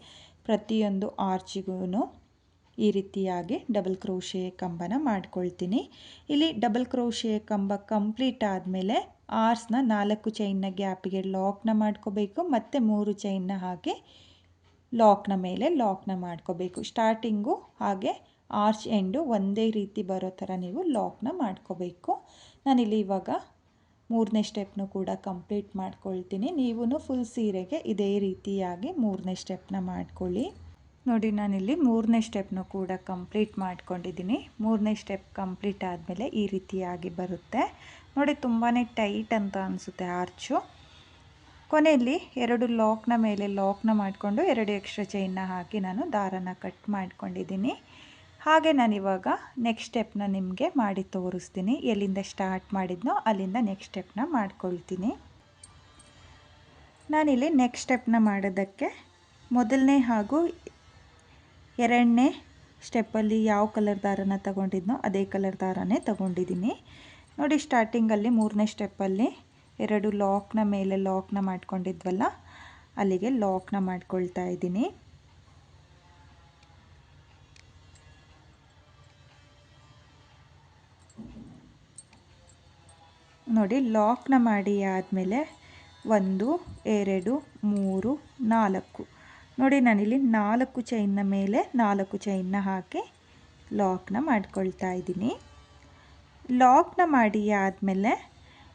Speaker 1: ಪ್ರತಿಯೊಂದು ಆರ್ಚಿಗೂ ಈ ರೀತಿಯಾಗಿ ಡಬಲ್ ಕ್ರೋಶೆ ಕಂಬನ ಮಾಡ್ಕೊಳ್ತೀನಿ. ಇಲ್ಲಿ ಡಬಲ್ ಕ್ರೋಶೆ ಕಂಬ ಕಂಪ್ಲೀಟ್ ಆದಮೇಲೆ ಆರ್ಸ್ನ ನಾಲ್ಕು ಚೈನ್ನ ಗ್ಯಾಪಿಗೆ ಲಾಕ್ನ ಮಾಡ್ಕೋಬೇಕು, ಮತ್ತು ಮೂರು ಚೈನ್ನ ಹಾಕಿ ಲಾಕ್ನ ಮೇಲೆ ಲಾಕ್ನ ಮಾಡ್ಕೋಬೇಕು. ಸ್ಟಾರ್ಟಿಂಗು ಹಾಗೆ ಆರ್ಚ್ ಎಂಡು ಒಂದೇ ರೀತಿ ಬರೋ ಥರ ನೀವು ಲಾಕ್ನ ಮಾಡ್ಕೋಬೇಕು. ನಾನಿಲ್ಲಿ ಇವಾಗ ಮೂರನೇ ಸ್ಟೆಪ್ನು ಕೂಡ ಕಂಪ್ಲೀಟ್ ಮಾಡ್ಕೊಳ್ತೀನಿ. ನೀವೂ ಫುಲ್ ಸೀರೆಗೆ ಇದೇ ರೀತಿಯಾಗಿ ಮೂರನೇ ಸ್ಟೆಪ್ನ ಮಾಡ್ಕೊಳ್ಳಿ. ನೋಡಿ, ನಾನಿಲ್ಲಿ ಮೂರನೇ ಸ್ಟೆಪ್ನು ಕೂಡ ಕಂಪ್ಲೀಟ್ ಮಾಡ್ಕೊಂಡಿದ್ದೀನಿ. ಮೂರನೇ ಸ್ಟೆಪ್ ಕಂಪ್ಲೀಟ್ ಆದಮೇಲೆ ಈ ರೀತಿಯಾಗಿ ಬರುತ್ತೆ. ನೋಡಿ ತುಂಬಾ ಟೈಟ್ ಅಂತ ಅನಿಸುತ್ತೆ ಆರ್ಚು. ಕೊನೆಯಲ್ಲಿ ಎರಡು ಲಾಕ್ನ ಮೇಲೆ ಲಾಕ್ನ ಮಾಡಿಕೊಂಡು ಎರಡು ಎಕ್ಸ್ಟ್ರಾ ಚೈನ್ನ ಹಾಕಿ ನಾನು ದಾರನ ಕಟ್ ಮಾಡ್ಕೊಂಡಿದ್ದೀನಿ. ಹಾಗೆ ನಾನಿವಾಗ ನೆಕ್ಸ್ಟ್ ಸ್ಟೆಪ್ನ ನಿಮಗೆ ಮಾಡಿ ತೋರಿಸ್ತೀನಿ. ಎಲ್ಲಿಂದ ಸ್ಟಾರ್ಟ್ ಮಾಡಿದ್ನೋ ಅಲ್ಲಿಂದ ನೆಕ್ಸ್ಟ್ ಸ್ಟೆಪ್ನ ಮಾಡ್ಕೊಳ್ತೀನಿ. ನಾನಿಲ್ಲಿ ನೆಕ್ಸ್ಟ್ ಸ್ಟೆಪ್ನ ಮಾಡೋದಕ್ಕೆ ಮೊದಲನೇ ಹಾಗೂ ಎರಡನೇ ಸ್ಟೆಪ್ಪಲ್ಲಿ ಯಾವ ಕಲರ್ ದಾರನ ತಗೊಂಡಿದ್ನೋ ಅದೇ ಕಲರ್ ದಾರನೇ ತಗೊಂಡಿದ್ದೀನಿ. ನೋಡಿ ಸ್ಟಾರ್ಟಿಂಗಲ್ಲಿ ಮೂರನೇ ಸ್ಟೆಪ್ಪಲ್ಲಿ ಎರಡು ಲಾಕ್ನ ಮೇಲೆ ಲಾಕ್ನ ಮಾಡ್ಕೊಂಡಿದ್ವಲ್ಲ, ಅಲ್ಲಿಗೆ ಲಾಕ್ನ ಮಾಡ್ಕೊಳ್ತಾ ಇದ್ದೀನಿ. ನೋಡಿ ಲಾಕ್ನ ಮಾಡಿ ಆದಮೇಲೆ ಒಂದು, ಎರಡು, ಮೂರು, ನಾಲ್ಕು. ನೋಡಿ, ನಾನಿಲ್ಲಿ ನಾಲ್ಕು ಚೈನ್ನ ಮೇಲೆ ನಾಲ್ಕು ಚೈನ್ನ ಹಾಕಿ ಲಾಕ್ನ ಮಾಡ್ಕೊಳ್ತಾ ಇದ್ದೀನಿ. ಲಾಕ್ನ ಮಾಡಿ ಆದಮೇಲೆ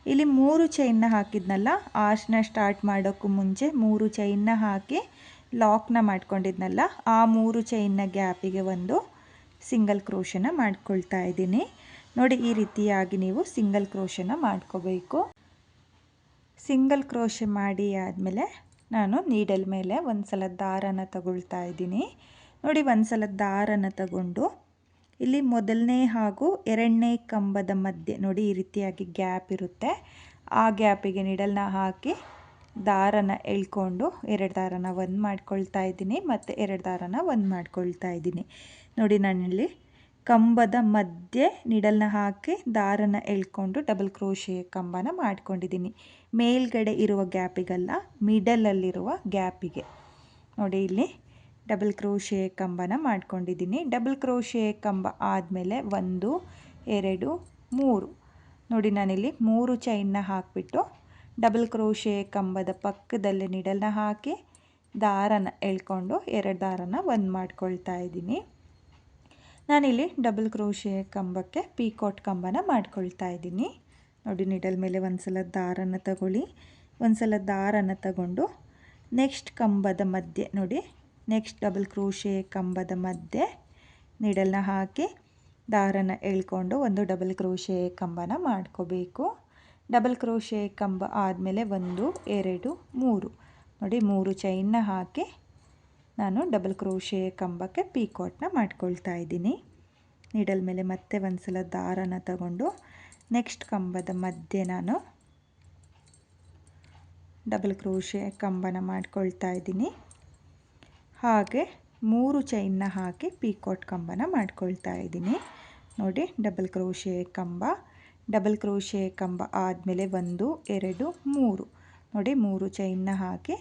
Speaker 1: ಇಲ್ಲಿ ಮೂರು ಚೈನ್ನ ಹಾಕಿದ್ನಲ್ಲ, ಆರ್ಚ್ನ ಸ್ಟಾರ್ಟ್ ಮಾಡೋಕ್ಕೂ ಮುಂಚೆ ಮೂರು ಚೈನ್ನ ಹಾಕಿ ಲಾಕ್ನ ಮಾಡ್ಕೊಂಡಿದ್ನಲ್ಲ, ಆ ಮೂರು ಚೈನ್ನ ಗ್ಯಾಪಿಗೆ ಒಂದು ಸಿಂಗಲ್ ಕ್ರೋಶನ ಮಾಡ್ಕೊಳ್ತಾ ಇದ್ದೀನಿ. ನೋಡಿ ಈ ರೀತಿಯಾಗಿ ನೀವು ಸಿಂಗಲ್ ಕ್ರೋಶನ ಮಾಡ್ಕೋಬೇಕು. ಸಿಂಗಲ್ ಕ್ರೋಶೆ ಮಾಡಿ ಆದಮೇಲೆ ನಾನು ನೀಡಲ್ ಮೇಲೆ ಒಂದು ಸಲ ದಾರನ ತಗೊಳ್ತಾ ಇದ್ದೀನಿ. ನೋಡಿ ಒಂದು ಸಲ ದಾರನ ತಗೊಂಡು ಇಲ್ಲಿ ಮೊದಲನೇ ಹಾಗೂ ಎರಡನೇ ಕಂಬದ ಮಧ್ಯೆ ನೋಡಿ ಈ ರೀತಿಯಾಗಿ ಗ್ಯಾಪ್ ಇರುತ್ತೆ. ಆ ಗ್ಯಾಪಿಗೆ ನೀಡಲ್ನ ಹಾಕಿ ದಾರನ ಎಳ್ಕೊಂಡು ಎರಡು ದಾರನ ಒಂದು ಮಾಡ್ಕೊಳ್ತಾ ಇದ್ದೀನಿ ಮತ್ತು ಎರಡು ದಾರನ ಒಂದು ಮಾಡ್ಕೊಳ್ತಾ ಇದ್ದೀನಿ. ನೋಡಿ ನಾನಿಲ್ಲಿ ಕಂಬದ ಮಧ್ಯೆ ನಿಡಲ್ನ ಹಾಕಿ ದಾರನ ಎಳ್ಕೊಂಡು ಡಬಲ್ ಕ್ರೋಶೆ ಕಂಬನ ಮಾಡ್ಕೊಂಡಿದ್ದೀನಿ. ಮೇಲ್ಗಡೆ ಇರುವ ಗ್ಯಾಪಿಗಲ್ಲ ಮಿಡಲಲ್ಲಿರುವ ಗ್ಯಾಪಿಗೆ. ನೋಡಿ ಇಲ್ಲಿ ಡಬಲ್ ಕ್ರೋಶೆ ಕಂಬನ ಮಾಡ್ಕೊಂಡಿದ್ದೀನಿ. ಡಬಲ್ ಕ್ರೋಶೆ ಕಂಬ ಆದಮೇಲೆ ಒಂದು, ಎರಡು, ಮೂರು. ನೋಡಿ ನಾನಿಲ್ಲಿ ಮೂರು ಚೈನ್ನ ಹಾಕಿಬಿಟ್ಟು ಡಬಲ್ ಕ್ರೋಶೆ ಕಂಬದ ಪಕ್ಕದಲ್ಲಿ ನಿಡಲ್ನ ಹಾಕಿ ದಾರನ ಎಳ್ಕೊಂಡು ಎರಡು ದಾರನ ಒಂದು ಮಾಡ್ಕೊಳ್ತಾ ಇದ್ದೀನಿ. ನಾನಿಲ್ಲಿ ಡಬಲ್ ಕ್ರೋಶೆ ಕಂಬಕ್ಕೆ ಪೀಕಾಟ್ ಕಂಬನ ಮಾಡ್ಕೊಳ್ತಾ ಇದ್ದೀನಿ. ನೋಡಿ ನಿಡಲ್ ಮೇಲೆ ಒಂದು ಸಲ ದಾರನ ತಗೊಳ್ಳಿ. ಒಂದು ಸಲ ದಾರನ ತಗೊಂಡು ನೆಕ್ಸ್ಟ್ ಕಂಬದ ಮಧ್ಯೆ, ನೋಡಿ ನೆಕ್ಸ್ಟ್ ಡಬಲ್ ಕ್ರೋಶೆ ಕಂಬದ ಮಧ್ಯೆ ನಿಡಲ್ನ ಹಾಕಿ ದಾರನ ಎಳ್ಕೊಂಡು ಒಂದು ಡಬಲ್ ಕ್ರೋಶೆ ಕಂಬನ ಮಾಡ್ಕೋಬೇಕು. ಡಬಲ್ ಕ್ರೋಶೆ ಕಂಬ ಆದಮೇಲೆ ಒಂದು, ಎರಡು, ಮೂರು. ನೋಡಿ, ಮೂರು ಚೈನ್ನ ಹಾಕಿ ನಾನು ಡಬಲ್ ಕ್ರೋಶೆ ಕಂಬಕ್ಕೆ ಪೀಕಾಟ್ನ ಮಾಡ್ಕೊಳ್ತಾ ಇದ್ದೀನಿ. ನೀಡಲ್ ಮೇಲೆ ಮತ್ತೆ ಒಂದು ಸಲ ದಾರನ ತಗೊಂಡು ನೆಕ್ಸ್ಟ್ ಕಂಬದ ಮಧ್ಯೆ ನಾನು ಡಬಲ್ ಕ್ರೋಶೆ ಕಂಬನ ಮಾಡ್ಕೊಳ್ತಾ ಇದ್ದೀನಿ. ಹಾಗೆ ಮೂರು ಚೈನ್ನ ಹಾಕಿ ಪೀಕೋಟ್ ಕಂಬನ ಮಾಡ್ಕೊಳ್ತಾ ಇದ್ದೀನಿ. ನೋಡಿ, ಡಬಲ್ ಕ್ರೋಶೆ ಕಂಬ, ಡಬಲ್ ಕ್ರೋಶೆ ಕಂಬ ಆದಮೇಲೆ ಒಂದು, ಎರಡು, ಮೂರು. ನೋಡಿ, ಮೂರು ಚೈನ್ನ ಹಾಕಿ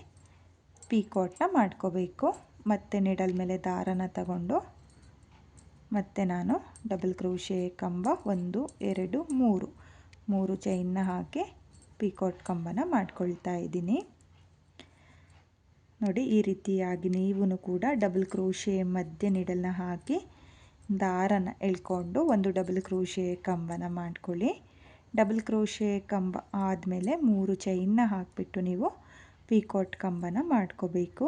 Speaker 1: ಪೀಕೋಟ್ನ ಮಾಡ್ಕೋಬೇಕು. ಮತ್ತು ನಿಡಲ್ ಮೇಲೆ ದಾರನ ತಗೊಂಡು ಮತ್ತು ನಾನು ಡಬಲ್ ಕ್ರೋಶೆ ಕಂಬ ಒಂದು, ಎರಡು, ಮೂರು. ಮೂರು ಚೈನ್ನ ಹಾಕಿ ಪೀಕೋಟ್ ಕಂಬನ ಮಾಡ್ಕೊಳ್ತಾ ಇದ್ದೀನಿ. ನೋಡಿ, ಈ ರೀತಿಯಾಗಿ ನೀವು ಕೂಡ ಡಬಲ್ ಕ್ರೋಶೆ ಮಧ್ಯೆ ನಿಡಲ್ನ ಹಾಕಿ ದಾರನ ಎಳ್ಕೊಂಡು ಒಂದು ಡಬಲ್ ಕ್ರೋಶೆ ಕಂಬನ ಮಾಡ್ಕೊಳ್ಳಿ. ಡಬಲ್ ಕ್ರೋಶೆ ಕಂಬ ಆದಮೇಲೆ ಮೂರು ಚೈನ್ನ ಹಾಕಿಬಿಟ್ಟು ನೀವು ಪೀಕೋಟ್ ಕಂಬನ ಮಾಡ್ಕೋಬೇಕು.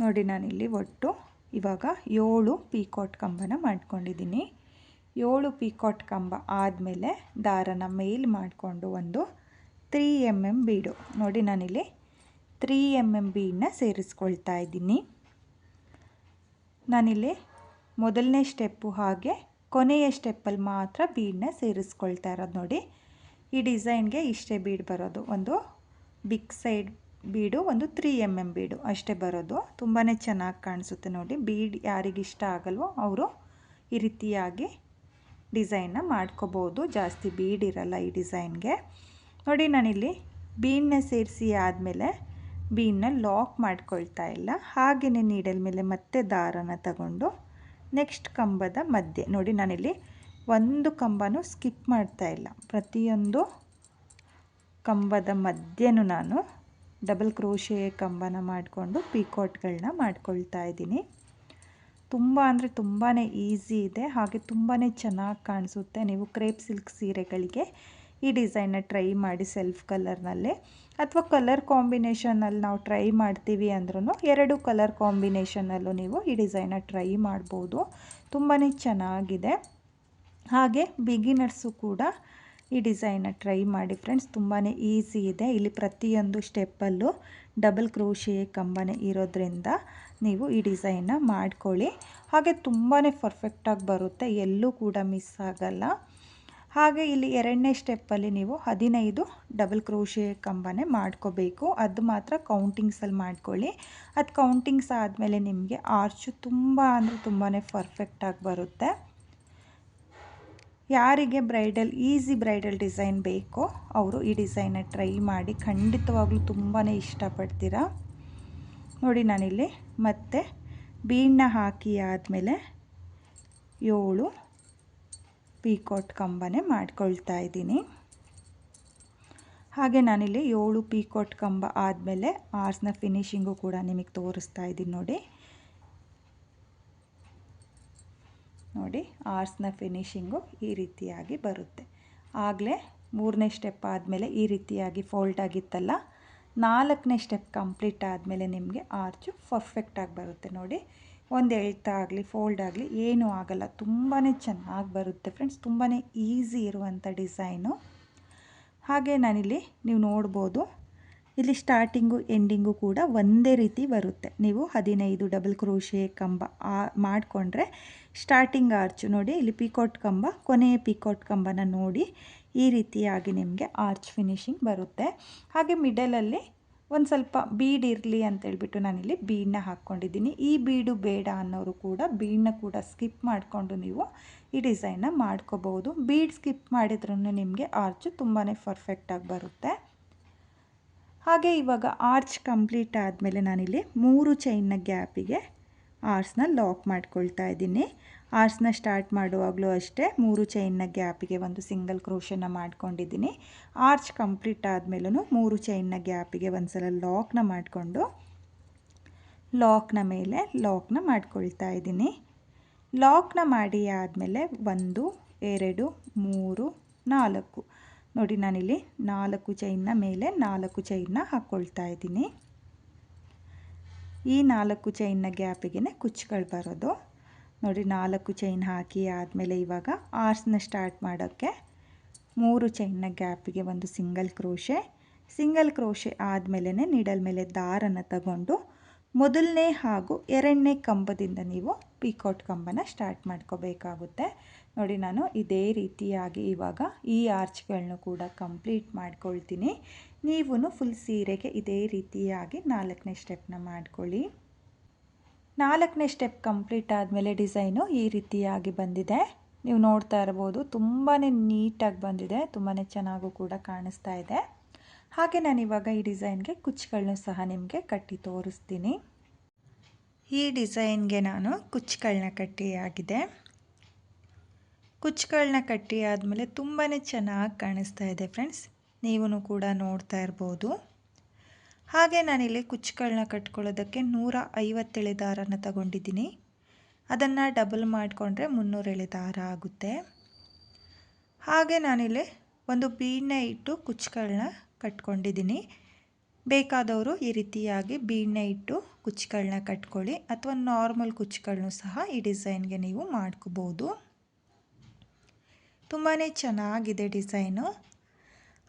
Speaker 1: ನೋಡಿ, ನಾನಿಲ್ಲಿ ಒಟ್ಟು ಇವಾಗ ಏಳು ಪೀಕಾಟ್ ಕಂಬನ ಮಾಡ್ಕೊಂಡಿದ್ದೀನಿ. ಏಳು ಪೀಕಾಟ್ ಕಂಬ ಆದಮೇಲೆ ದಾರನ ಮೇಲ್ ಮಾಡಿಕೊಂಡು ಒಂದು ತ್ರೀ ಎಂ ಎಂ ಬೀಡು. ನೋಡಿ, ನಾನಿಲ್ಲಿ ತ್ರೀ ಎಂ ಎಂ ಬೀಡನ್ನ ಸೇರಿಸ್ಕೊಳ್ತಾ ಇದ್ದೀನಿ. ನಾನಿಲ್ಲಿ ಮೊದಲನೇ ಸ್ಟೆಪ್ಪು ಹಾಗೆ ಕೊನೆಯ ಸ್ಟೆಪ್ಪಲ್ಲಿ ಮಾತ್ರ ಬೀಡನ್ನ ಸೇರಿಸ್ಕೊಳ್ತಾ ಇರೋದು ನೋಡಿ. ಈ ಡಿಸೈನ್ಗೆ ಇಷ್ಟೇ ಬೀಡ್ ಬರೋದು. ಒಂದು ಬಿಗ್ ಸೈಡ್ ಬೀಡು, ಒಂದು ತ್ರೀ ಎಂ ಎಂ ಬೀಡು. ಅಷ್ಟೇ ಬರೋದು. ತುಂಬಾ ಚೆನ್ನಾಗಿ ಕಾಣಿಸುತ್ತೆ ನೋಡಿ. ಬೀಡ್ ಯಾರಿಗಿಷ್ಟ ಆಗಲ್ವೋ ಅವರು ಈ ರೀತಿಯಾಗಿ ಡಿಸೈನ್ನ ಮಾಡ್ಕೋಬೋದು. ಜಾಸ್ತಿ ಬೀಡ್ ಇರಲ್ಲ ಈ ಡಿಸೈನ್ಗೆ ನೋಡಿ, ನಾನಿಲ್ಲಿ ಬೀನ್ನ ಸೇರಿಸಿ ಆದಮೇಲೆ ಬೀನ್ನ ಲಾಕ್ ಮಾಡ್ಕೊಳ್ತಾ ಇಲ್ಲ. ಹಾಗೆಯೇ ನೀಡಲ್ ಮೇಲೆ ಮತ್ತೆ ದಾರನ ತಗೊಂಡು ನೆಕ್ಸ್ಟ್ ಕಂಬದ ಮಧ್ಯೆ. ನೋಡಿ, ನಾನಿಲ್ಲಿ ಒಂದು ಕಂಬನೂ ಸ್ಕಿಪ್ ಮಾಡ್ತಾ ಇಲ್ಲ. ಪ್ರತಿಯೊಂದು ಕಂಬದ ಮಧ್ಯೆನೂ ನಾನು ಡಬಲ್ ಕ್ರೋಶೆ ಕಂಬನ ಮಾಡಿಕೊಂಡು ಪೀಕಾಟ್ಗಳನ್ನ ಮಾಡ್ಕೊಳ್ತಾ ಇದ್ದೀನಿ. ತುಂಬ ಅಂದರೆ ತುಂಬಾ ಈಸಿ ಇದೆ, ಹಾಗೆ ತುಂಬಾ ಚೆನ್ನಾಗಿ ಕಾಣಿಸುತ್ತೆ ನೀವು ಕ್ರೇಪ್ ಸಿಲ್ಕ್ ಸೀರೆಗಳಿಗೆ ಈ ಡಿಸೈನ್ನ ಟ್ರೈ ಮಾಡಿ ಸೆಲ್ಫ್ ಕಲರ್ನಲ್ಲೇ. ಅಥವಾ ಕಲರ್ ಕಾಂಬಿನೇಷನಲ್ಲಿ ನಾವು ಟ್ರೈ ಮಾಡ್ತೀವಿ ಅಂದ್ರೂ ಎರಡು ಕಲರ್ ಕಾಂಬಿನೇಷನಲ್ಲೂ ನೀವು ಈ ಡಿಸೈನ್ನ ಟ್ರೈ ಮಾಡ್ಬೋದು. ತುಂಬಾ ಚೆನ್ನಾಗಿದೆ. ಹಾಗೆ ಬಿಗಿನರ್ಸು ಕೂಡ ಈ ಡಿಸೈನ್ನ ಟ್ರೈ ಮಾಡಿ ಫ್ರೆಂಡ್ಸ್ ತುಂಬಾ ಈಸಿ ಇದೆ. ಇಲ್ಲಿ ಪ್ರತಿಯೊಂದು ಸ್ಟೆಪ್ಪಲ್ಲೂ ಡಬಲ್ ಕ್ರೋಶೆ ಕಂಬನೆ ಇರೋದ್ರಿಂದ ನೀವು ಈ ಡಿಸೈನ್ನ ಮಾಡ್ಕೊಳ್ಳಿ. ಹಾಗೆ ತುಂಬಾ ಪರ್ಫೆಕ್ಟಾಗಿ ಬರುತ್ತೆ, ಎಲ್ಲೂ ಕೂಡ ಮಿಸ್ ಆಗಲ್ಲ. ಹಾಗೆ ಇಲ್ಲಿ ಎರಡನೇ ಸ್ಟೆಪ್ಪಲ್ಲಿ ನೀವು ಹದಿನೈದು ಡಬಲ್ ಕ್ರೋಶೆ ಕಂಬನೆ ಮಾಡ್ಕೋಬೇಕು. ಅದು ಮಾತ್ರ ಕೌಂಟಿಂಗ್ಸಲ್ಲಿ ಮಾಡ್ಕೊಳ್ಳಿ. ಅದು ಕೌಂಟಿಂಗ್ಸ್ ಆದಮೇಲೆ ನಿಮಗೆ ಆರ್ಚು ತುಂಬ ಅಂದರೆ ತುಂಬಾ ಪರ್ಫೆಕ್ಟಾಗಿ ಬರುತ್ತೆ. ಯಾರಿಗೆ ಬ್ರೈಡಲ್, ಈಸಿ ಬ್ರೈಡಲ್ ಡಿಸೈನ್ ಬೇಕೋ ಅವರು ಈ ಡಿಸೈನ ಟ್ರೈ ಮಾಡಿ ಖಂಡಿತವಾಗ್ಲೂ ತುಂಬಾ ಇಷ್ಟಪಡ್ತೀರಾ? ನೋಡಿ ನಾನಿಲ್ಲಿ ಮತ್ತೆ ಬೀಣ್ಣ ಹಾಕಿ ಆದಮೇಲೆ ಏಳು ಪೀಕೋಟ್ ಕಂಬನೇ ಮಾಡ್ಕೊಳ್ತಾ ಇದ್ದೀನಿ. ಹಾಗೆ ನಾನಿಲ್ಲಿ ಏಳು ಪೀಕೋಟ್ ಕಂಬ ಆದಮೇಲೆ ಆರ್ಸ್ನ ಫಿನಿಶಿಂಗು ಕೂಡ ನಿಮಗೆ ತೋರಿಸ್ತಾ ಇದ್ದೀನಿ ನೋಡಿ. ನೋಡಿ, ಆರ್ಸ್ನ ಫಿನಿಶಿಂಗು ಈ ರೀತಿಯಾಗಿ ಬರುತ್ತೆ. ಆಗಲೇ ಮೂರನೇ ಸ್ಟೆಪ್ ಆದಮೇಲೆ ಈ ರೀತಿಯಾಗಿ ಫೋಲ್ಡ್ ಆಗಿತ್ತಲ್ಲ, ನಾಲ್ಕನೇ ಸ್ಟೆಪ್ ಕಂಪ್ಲೀಟ್ ಆದಮೇಲೆ ನಿಮಗೆ ಆರ್ಚು ಪರ್ಫೆಕ್ಟಾಗಿ ಬರುತ್ತೆ ನೋಡಿ. ಒಂದು ಎಳ್ತಾಗಲಿ ಫೋಲ್ಡ್ ಆಗಲಿ ಏನೂ ಆಗಲ್ಲ ತುಂಬಾ ಚೆನ್ನಾಗಿ ಬರುತ್ತೆ ಫ್ರೆಂಡ್ಸ್ ತುಂಬಾ ಈಸಿ ಇರುವಂಥ ಡಿಸೈನು. ಹಾಗೆ ನಾನಿಲ್ಲಿ ನೀವು ನೋಡ್ಬೋದು ಇಲ್ಲಿ ಸ್ಟಾರ್ಟಿಂಗು ಎಂಡಿಂಗು ಕೂಡ ಒಂದೇ ರೀತಿ ಬರುತ್ತೆ. ನೀವು ಹದಿನೈದು ಡಬಲ್ ಕ್ರೋಶೆ ಕಂಬ ಮಾಡಿಕೊಂಡ್ರೆ ಸ್ಟಾರ್ಟಿಂಗ್ ಆರ್ಚು ನೋಡಿ, ಇಲ್ಲಿ ಪಿಕೋಟ್ ಕಂಬ, ಕೊನೆಯ ಪಿಕೋಟ್ ಕಂಬನ ನೋಡಿ ಈ ರೀತಿಯಾಗಿ ನಿಮಗೆ ಆರ್ಚ್ ಫಿನಿಶಿಂಗ್ ಬರುತ್ತೆ. ಹಾಗೆ ಮಿಡಲಲ್ಲಿ ಒಂದು ಸ್ವಲ್ಪ ಬೀಡ್ ಇರಲಿ ಅಂತೇಳ್ಬಿಟ್ಟು ನಾನಿಲ್ಲಿ ಬೀಡನ್ನ ಹಾಕ್ಕೊಂಡಿದ್ದೀನಿ. ಈ ಬೀಡು ಬೇಡ ಅನ್ನೋರು ಕೂಡ ಬೀಡನ್ನ ಕೂಡ ಸ್ಕಿಪ್ ಮಾಡಿಕೊಂಡು ನೀವು ಈ ಡಿಸೈನ್ನ ಮಾಡ್ಕೋಬೋದು ಬೀಡ್ ಸ್ಕಿಪ್ ಮಾಡಿದ್ರೂ ನಿಮಗೆ ಆರ್ಚು ತುಂಬಾ ಪರ್ಫೆಕ್ಟಾಗಿ ಬರುತ್ತೆ. ಹಾಗೆ ಇವಾಗ ಆರ್ಚ್ ಕಂಪ್ಲೀಟ್ ಆದಮೇಲೆ ನಾನಿಲ್ಲಿ ಮೂರು ಚೈನ್ನ ಗ್ಯಾಪಿಗೆ ಆರ್ಸ್ನ ಲಾಕ್ ಮಾಡ್ಕೊಳ್ತಾ ಇದ್ದೀನಿ. ಆರ್ಸ್ನ ಸ್ಟಾರ್ಟ್ ಮಾಡುವಾಗಲೂ ಅಷ್ಟೇ ಮೂರು ಚೈನ್ನ ಗ್ಯಾಪಿಗೆ ಒಂದು ಸಿಂಗಲ್ ಕ್ರೋಷನ್ನ ಮಾಡ್ಕೊಂಡಿದ್ದೀನಿ. ಆರ್ಚ್ ಕಂಪ್ಲೀಟ್ ಆದಮೇಲೂ ಮೂರು ಚೈನ್ನ ಗ್ಯಾಪಿಗೆ ಒಂದು ಸಲ ಲಾಕ್ನ ಮಾಡಿಕೊಂಡು ಲಾಕ್ನ ಮೇಲೆ ಲಾಕ್ನ ಮಾಡ್ಕೊಳ್ತಾ ಇದ್ದೀನಿ. ಲಾಕ್ನ ಮಾಡಿ ಆದಮೇಲೆ ಒಂದು, ಎರಡು, ಮೂರು, ನಾಲ್ಕು. ನೋಡಿ, ನಾನಿಲ್ಲಿ ನಾಲ್ಕು ಚೈನ್ನ ಮೇಲೆ ನಾಲ್ಕು ಚೈನ್ನ ಹಾಕ್ಕೊಳ್ತಾ ಇದ್ದೀನಿ. ಈ ನಾಲ್ಕು ಚೈನ್ನ ಗ್ಯಾಪಿಗೆ ಕುಚ್ಚುಗಳು ಬರೋದು. ನೋಡಿ, ನಾಲ್ಕು ಚೈನ್ ಹಾಕಿ ಆದಮೇಲೆ ಇವಾಗ ಆರ್ಸ್ನ ಸ್ಟಾರ್ಟ್ ಮಾಡೋಕ್ಕೆ ಮೂರು ಚೈನ್ನ ಗ್ಯಾಪಿಗೆ ಒಂದು ಸಿಂಗಲ್ ಕ್ರೋಶೆ. ಸಿಂಗಲ್ ಕ್ರೋಶೆ ಆದಮೇಲೆ ನೀಡಲ್ ಮೇಲೆ ದಾರನ ತಗೊಂಡು ಮೊದಲನೇ ಹಾಗೂ ಎರಡನೇ ಕಂಬದಿಂದ ನೀವು ಪೀಕೌಟ್ ಕಂಬನ ಸ್ಟಾರ್ಟ್ ಮಾಡ್ಕೋಬೇಕಾಗುತ್ತೆ. ನೋಡಿ, ನಾನು ಇದೇ ರೀತಿಯಾಗಿ ಇವಾಗ ಈ ಆರ್ಚ್ಗಳನ್ನು ಕೂಡ ಕಂಪ್ಲೀಟ್ ಮಾಡ್ಕೊಳ್ತೀನಿ. ನೀವು ಫುಲ್ ಸೀರೆಗೆ ಇದೇ ರೀತಿಯಾಗಿ ನಾಲ್ಕನೇ ಸ್ಟೆಪ್ನ ಮಾಡ್ಕೊಳ್ಳಿ. ನಾಲ್ಕನೇ ಸ್ಟೆಪ್ ಕಂಪ್ಲೀಟ್ ಆದಮೇಲೆ ಡಿಸೈನು ಈ ರೀತಿಯಾಗಿ ಬಂದಿದೆ. ನೀವು ನೋಡ್ತಾ ಇರ್ಬೋದು ತುಂಬಾ ನೀಟಾಗಿ ಬಂದಿದೆ ತುಂಬಾ ಚೆನ್ನಾಗೂ ಕೂಡ ಕಾಣಿಸ್ತಾ ಇದೆ. ಹಾಗೆ ನಾನು ಇವಾಗ ಈ ಡಿಸೈನ್ಗೆ ಕುಚ್ಚುಗಳನ್ನೂ ಸಹ ನಿಮಗೆ ಕಟ್ಟಿ ತೋರಿಸ್ತೀನಿ. ಈ ಡಿಸೈನ್ಗೆ ನಾನು ಕುಚ್ಚುಗಳನ್ನ ಕಟ್ಟಿ ಆಗಿದೆ ಕುಚ್ಚುಗಳನ್ನ ಕಟ್ಟಿ ಆದಮೇಲೆ ತುಂಬಾ ಚೆನ್ನಾಗಿ ಕಾಣಿಸ್ತಾ ಇದೆ ಫ್ರೆಂಡ್ಸ್. ನೀವು ಕೂಡ ನೋಡ್ತಾ ಇರ್ಬೋದು. ಹಾಗೆ ನಾನಿಲ್ಲಿ ಕುಚ್ಚುಗಳನ್ನ ಕಟ್ಕೊಳ್ಳೋದಕ್ಕೆ ನೂರ ಐವತ್ತೆಳೆ ದಾರನ ತಗೊಂಡಿದ್ದೀನಿ. ಅದನ್ನು ಡಬಲ್ ಮಾಡಿಕೊಂಡ್ರೆ ಮುನ್ನೂರೆಳೆ ದಾರ ಆಗುತ್ತೆ. ಹಾಗೆ ನಾನಿಲ್ಲಿ ಒಂದು ಬೀಣೆ ಇಟ್ಟು ಕುಚ್ಚುಗಳನ್ನ ಕಟ್ಕೊಂಡಿದ್ದೀನಿ. ಬೇಕಾದವರು ಈ ರೀತಿಯಾಗಿ ಬೀಣ್ಣೆ ಇಟ್ಟು ಕುಚ್ಚುಗಳನ್ನ ಕಟ್ಕೊಳ್ಳಿ, ಅಥವಾ ನಾರ್ಮಲ್ ಕುಚ್ಚುಗಳನ್ನೂ ಸಹ ಈ ಡಿಸೈನ್ಗೆ ನೀವು ಮಾಡ್ಕೋಬೋದು. ತುಂಬಾ ಚೆನ್ನಾಗಿದೆ ಡಿಸೈನು.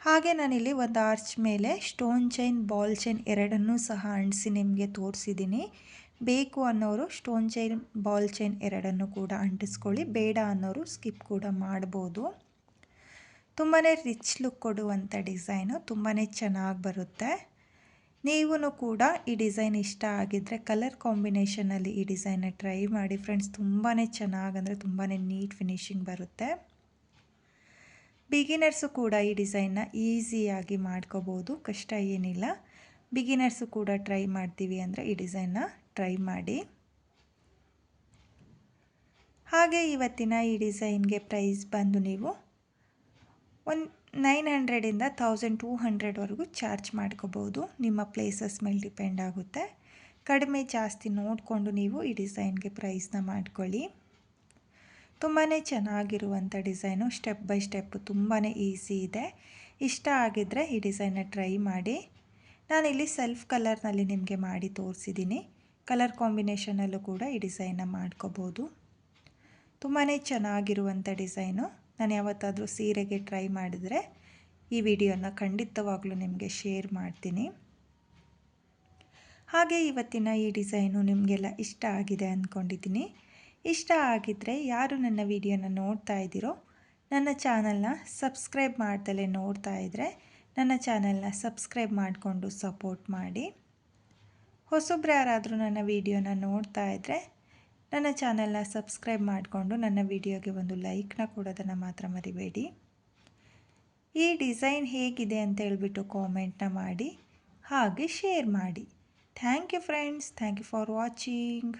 Speaker 1: ಹಾಗೆ ನಾನಿಲ್ಲಿ ಒಂದು ಆರ್ಚ್ ಮೇಲೆ ಸ್ಟೋನ್ ಚೈನ್, ಬಾಲ್ ಚೈನ್ ಎರಡನ್ನೂ ಸಹ ಅಂಟಿಸಿ ನಿಮಗೆ ತೋರಿಸಿದ್ದೀನಿ. ಬೇಕು ಅನ್ನೋರು ಸ್ಟೋನ್ ಚೈನ್, ಬಾಲ್ ಚೈನ್ ಎರಡನ್ನು ಕೂಡ ಅಂಟಿಸ್ಕೊಳ್ಳಿ. ಬೇಡ ಅನ್ನೋರು ಸ್ಕಿಪ್ ಕೂಡ ಮಾಡ್ಬೋದು. ತುಂಬಾ ರಿಚ್ ಲುಕ್ ಕೊಡುವಂಥ ಡಿಸೈನು. ತುಂಬಾ ಚೆನ್ನಾಗಿ ಬರುತ್ತೆ. ನೀವು ಕೂಡ ಈ ಡಿಸೈನ್ ಇಷ್ಟ ಆಗಿದ್ದರೆ ಕಲರ್ ಕಾಂಬಿನೇಷನಲ್ಲಿ ಈ ಡಿಸೈನ್ನ ಟ್ರೈ ಮಾಡಿ. ಫ್ರೆಂಡ್ಸ್ ತುಂಬಾ ಚೆನ್ನಾಗಂದರೆ ತುಂಬಾ ನೀಟ್ ಫಿನಿಶಿಂಗ್ ಬರುತ್ತೆ. ಬಿಗಿನರ್ಸು ಕೂಡ ಈ ಡಿಸೈನ್ನ ಈಸಿಯಾಗಿ ಮಾಡ್ಕೋಬೋದು, ಕಷ್ಟ ಏನಿಲ್ಲ. ಬಿಗಿನರ್ಸು ಕೂಡ ಟ್ರೈ ಮಾಡ್ತೀವಿ ಅಂದರೆ ಈ ಡಿಸೈನ್ನ ಟ್ರೈ ಮಾಡಿ. ಹಾಗೆ ಇವತ್ತಿನ ಈ ಡಿಸೈನ್ಗೆ ಪ್ರೈಸ್ ಬಂದು ನೀವು ಒಂದು ನೈನ್ ಹಂಡ್ರೆಡಿಂದ ತೌಸಂಡ್ ಟೂ ಹಂಡ್ರೆಡ್ವರೆಗೂ ಚಾರ್ಜ್ ಮಾಡ್ಕೋಬೋದು. ನಿಮ್ಮ ಪ್ಲೇಸಸ್ ಮೇಲೆ ಡಿಪೆಂಡ್ ಆಗುತ್ತೆ. ಕಡಿಮೆ ಜಾಸ್ತಿ ನೋಡಿಕೊಂಡು ನೀವು ಈ ಡಿಸೈನ್ಗೆ ಪ್ರೈಸ್ನ ಮಾಡ್ಕೊಳ್ಳಿ. ತುಂಬಾ ಚೆನ್ನಾಗಿರುವಂಥ ಡಿಸೈನು ಸ್ಟೆಪ್ ಬೈ ಸ್ಟೆಪ್ ತುಂಬಾ ಈಸಿ ಇದೆ. ಇಷ್ಟ ಆಗಿದ್ದರೆ ಈ ಡಿಸೈನ್ನ ಟ್ರೈ ಮಾಡಿ. ನಾನಿಲ್ಲಿ ಸೆಲ್ಫ್ ಕಲರ್ನಲ್ಲಿ ನಿಮಗೆ ಮಾಡಿ ತೋರಿಸಿದ್ದೀನಿ ಕಲರ್ ಕಾಂಬಿನೇಷನಲ್ಲೂ ಕೂಡ ಈ ಡಿಸೈನ್ನ ಮಾಡ್ಕೋಬೋದು. ತುಂಬಾ ಚೆನ್ನಾಗಿರುವಂಥ ಡಿಸೈನು. ನಾನು ಯಾವತ್ತಾದರೂ ಸೀರೆಗೆ ಟ್ರೈ ಮಾಡಿದರೆ ಈ ವಿಡಿಯೋನ ಖಂಡಿತವಾಗ್ಲೂ ನಿಮಗೆ ಶೇರ್ ಮಾಡ್ತೀನಿ. ಹಾಗೆ ಇವತ್ತಿನ ಈ ಡಿಸೈನು ನಿಮಗೆಲ್ಲ ಇಷ್ಟ ಆಗಿದೆ ಅಂದ್ಕೊಂಡಿದ್ದೀನಿ ಇಷ್ಟ ಆಗಿದ್ದರೆ ಯಾರು ನನ್ನ ವಿಡಿಯೋನ ನೋಡ್ತಾ ಇದ್ದೀರೋ, ನನ್ನ ಚಾನಲ್ನ ಸಬ್ಸ್ಕ್ರೈಬ್ ಮಾಡ್ದಲೇ ನೋಡ್ತಾ ಇದ್ದರೆ ನನ್ನ ಚಾನಲ್ನ ಸಬ್ಸ್ಕ್ರೈಬ್ ಮಾಡಿಕೊಂಡು ಸಪೋರ್ಟ್ ಮಾಡಿ. ಹೊಸೊಬ್ರು ಯಾರಾದರೂ ನನ್ನ ವಿಡಿಯೋನ ನೋಡ್ತಾ ಇದ್ದರೆ ನನ್ನ ಚಾನಲ್ನ ಸಬ್ಸ್ಕ್ರೈಬ್ ಮಾಡಿಕೊಂಡು ನನ್ನ ವಿಡಿಯೋಗೆ ಒಂದು ಲೈಕ್ನ ಕೊಡೋದನ್ನು ಮಾತ್ರ ಮರಿಬೇಡಿ. ಈ ಡಿಸೈನ್ ಹೇಗಿದೆ ಅಂತ ಹೇಳ್ಬಿಟ್ಟು ಕಾಮೆಂಟ್ನ ಮಾಡಿ, ಹಾಗೆ ಶೇರ್ ಮಾಡಿ. Thank you friends, thank you for watching.